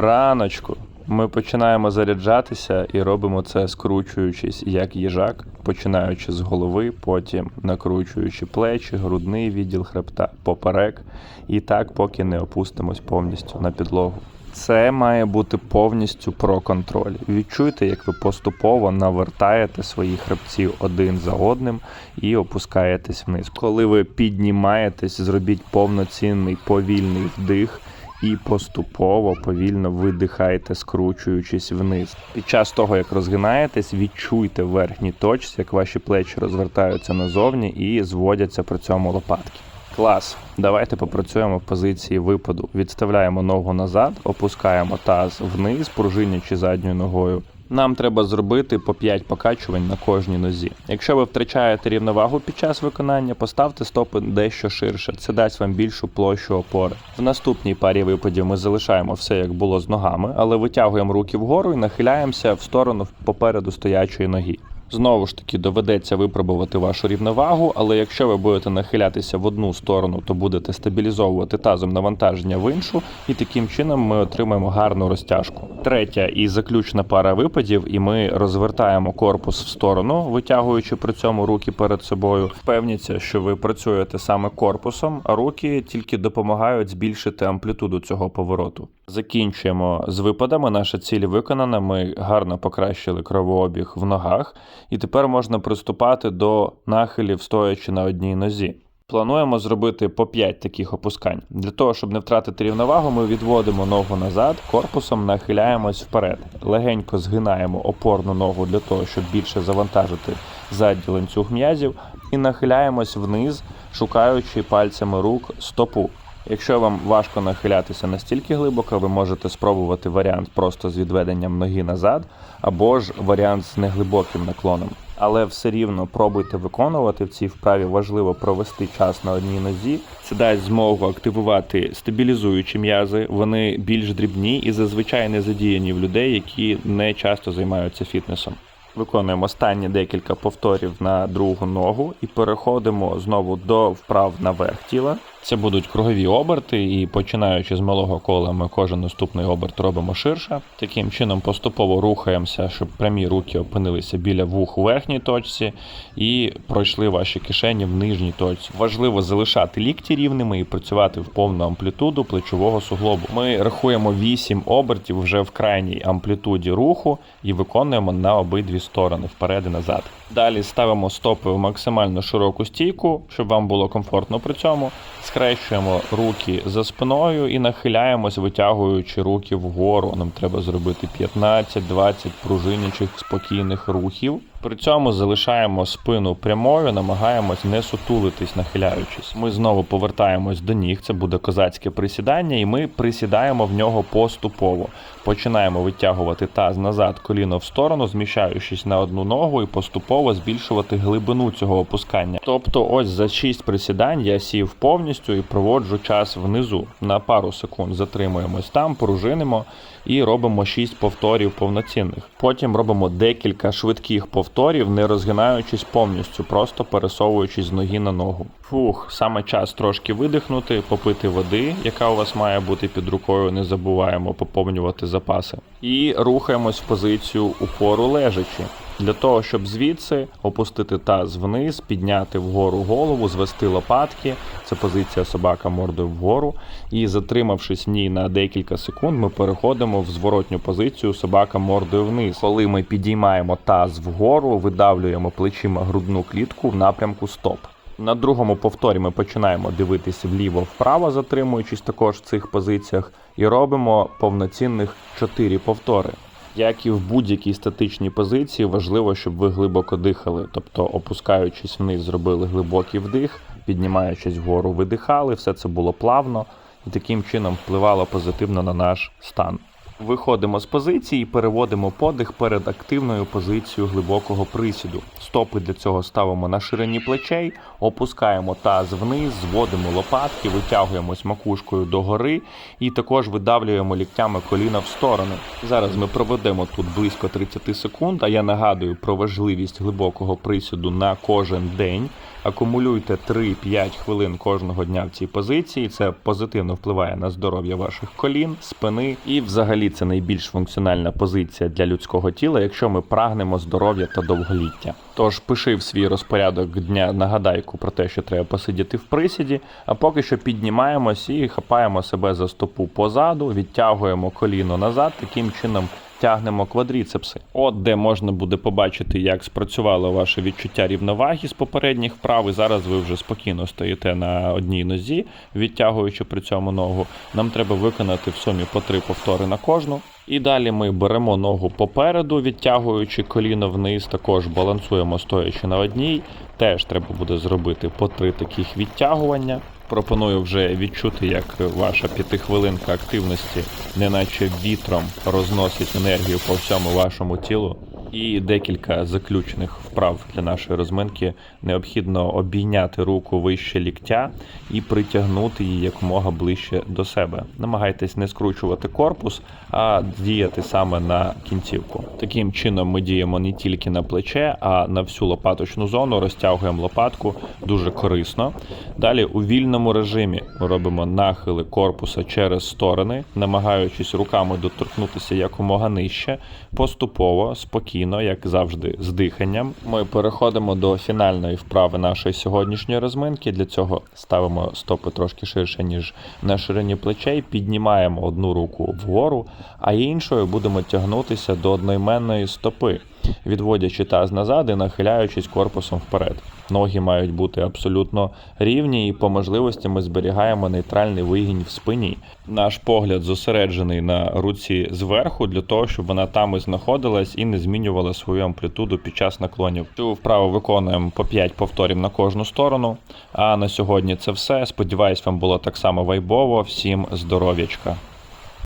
Раночку. Ми починаємо заряджатися і робимо це скручуючись як їжак, починаючи з голови, потім накручуючи плечі, грудний відділ хребта, поперек, і так, поки не опустимось повністю на підлогу. Це має бути повністю про контроль. Відчуйте, як ви поступово навертаєте своїх хребців один за одним і опускаєтесь вниз. Коли ви піднімаєтесь, зробіть повноцінний повільний вдих і поступово повільно видихайте, скручуючись вниз. Під час того, як розгинаєтесь, відчуйте верхній точці, як ваші плечі розвертаються назовні і зводяться при цьому лопатки. Клас. Давайте попрацюємо в позиції випаду. Відставляємо ногу назад, опускаємо таз вниз, пружинячи задньою ногою. Нам треба зробити по 5 покачувань на кожній нозі. Якщо ви втрачаєте рівновагу під час виконання, поставте стопи дещо ширше. Це дасть вам більшу площу опори. В наступній парі випадів ми залишаємо все як було з ногами, але витягуємо руки вгору і нахиляємося в сторону попереду стоячої ноги. Знову ж таки, доведеться випробувати вашу рівновагу, але якщо ви будете нахилятися в одну сторону, то будете стабілізовувати тазом навантаження в іншу, і таким чином ми отримаємо гарну розтяжку. Третя і заключна пара випадів, і ми розвертаємо корпус в сторону, витягуючи при цьому руки перед собою. Впевніться, що ви працюєте саме корпусом, а руки тільки допомагають збільшити амплітуду цього повороту. Закінчуємо з випадами. Наша ціль виконана. Ми гарно покращили кровообіг в ногах, і тепер можна приступати до нахилів, стоячи на одній нозі. Плануємо зробити по 5 таких опускань. Для того, щоб не втратити рівновагу, ми відводимо ногу назад, корпусом нахиляємось вперед. Легенько згинаємо опорну ногу для того, щоб більше завантажити задній ланцюг м'язів, і нахиляємось вниз, шукаючи пальцями рук стопу. Якщо вам важко нахилятися настільки глибоко, ви можете спробувати варіант просто з відведенням ноги назад, або ж варіант з неглибоким наклоном. Але все рівно пробуйте виконувати в цій вправі. Важливо провести час на одній нозі. Це дасть змогу активувати стабілізуючі м'язи. Вони більш дрібні і зазвичай не задіяні в людей, які не часто займаються фітнесом. Виконуємо останні декілька повторів на другу ногу і переходимо знову до вправ наверх тіла. Це будуть кругові оберти, і починаючи з малого кола, ми кожен наступний оберт робимо ширше. Таким чином поступово рухаємося, щоб прямі руки опинилися біля вух у верхній точці і пройшли ваші кишені в нижній точці. Важливо залишати лікті рівними і працювати в повну амплітуду плечового суглобу. Ми рахуємо 8 обертів вже в крайній амплітуді руху і виконуємо на обидві сторони вперед і назад. Далі ставимо стопи в максимально широку стійку, щоб вам було комфортно при цьому. Скрещуємо руки за спиною і нахиляємось, витягуючи руки вгору. Нам треба зробити 15-20 пружинячих спокійних рухів. При цьому залишаємо спину прямою, намагаємось не сутулитись, нахиляючись. Ми знову повертаємось до ніг. Це буде козацьке присідання, і ми присідаємо в нього поступово. Починаємо витягувати таз назад, коліно в сторону, зміщаючись на одну ногу і поступово збільшувати глибину цього опускання. Тобто, ось за 6 присідань я сів повністю і проводжу час внизу. На пару секунд затримуємось там, пружинимо і робимо 6 повторів повноцінних. Потім робимо декілька швидких повторів, не розгинаючись повністю, просто пересовуючись з ноги на ногу. Фух, саме час трошки видихнути, попити води, яка у вас має бути під рукою. Не забуваємо поповнювати запаси. І рухаємось в позицію упору лежачи. Для того, щоб звідси опустити таз вниз, підняти вгору голову, звести лопатки. Це позиція собака мордою вгору. І затримавшись в ній на декілька секунд, ми переходимо в зворотню позицію собака мордою вниз. Коли ми підіймаємо таз вгору, видавлюємо плечима грудну клітку в напрямку стоп. На другому повторі ми починаємо дивитися вліво-вправо, затримуючись також в цих позиціях, і робимо повноцінних 4 повтори. Як і в будь-якій статичній позиції, важливо, щоб ви глибоко дихали, тобто опускаючись вниз, зробили глибокий вдих, піднімаючись вгору, видихали, все це було плавно і таким чином впливало позитивно на наш стан. Виходимо з позиції і переводимо подих перед активною позицією глибокого присіду. Стопи для цього ставимо на ширині плечей, опускаємо таз вниз, зводимо лопатки, витягуємось макушкою догори і також видавлюємо ліктями коліна в сторони. Зараз ми проведемо тут близько 30 секунд. А я нагадую про важливість глибокого присіду на кожен день. Акумулюйте 3-5 хвилин кожного дня в цій позиції. Це позитивно впливає на здоров'я ваших колін, спини, і взагалі це найбільш функціональна позиція для людського тіла, якщо ми прагнемо здоров'я та довголіття. Тож пиши в свій розпорядок дня нагадайку про те, що треба посидіти в присіді, а поки що піднімаємось і хапаємо себе за стопу позаду, відтягуємо коліно назад, таким чином тягнемо квадріцепси. От де можна буде побачити, як спрацювало ваше відчуття рівноваги з попередніх вправ. І зараз ви вже спокійно стоїте на одній нозі, відтягуючи при цьому ногу. Нам треба виконати в сумі по три повтори на кожну. І далі ми беремо ногу попереду, відтягуючи коліно вниз, також балансуємо стоячи на одній. Теж треба буде зробити по три таких відтягування. Пропоную вже відчути, як ваша п'ятихвилинка активності, неначе вітром розносить енергію по всьому вашому тілу. І декілька заключених вправ для нашої розминки. Необхідно обійняти руку вище ліктя і притягнути її якомога ближче до себе. Намагайтесь не скручувати корпус, а діяти саме на кінцівку. Таким чином ми діємо не тільки на плече, а на всю лопаточну зону, розтягуємо лопатку дуже корисно. Далі у вільному режимі ми робимо нахили корпуса через сторони, намагаючись руками доторкнутися якомога нижче, поступово, спокійно, як завжди, з диханням. Ми переходимо до фінальної вправи нашої сьогоднішньої розминки. Для цього ставимо стопи трошки ширше, ніж на ширині плечей, піднімаємо одну руку вгору, а іншою будемо тягнутися до одноіменної стопи, відводячи таз назад і нахиляючись корпусом вперед. Ноги мають бути абсолютно рівні, і по можливості ми зберігаємо нейтральний вигінь в спині. Наш погляд зосереджений на руці зверху для того, щоб вона там і знаходилась і не змінювала свою амплітуду під час наклонів. Цю вправу виконуємо по 5 повторів на кожну сторону. А на сьогодні це все. Сподіваюсь, вам було так само вайбово. Всім здоров'ячка!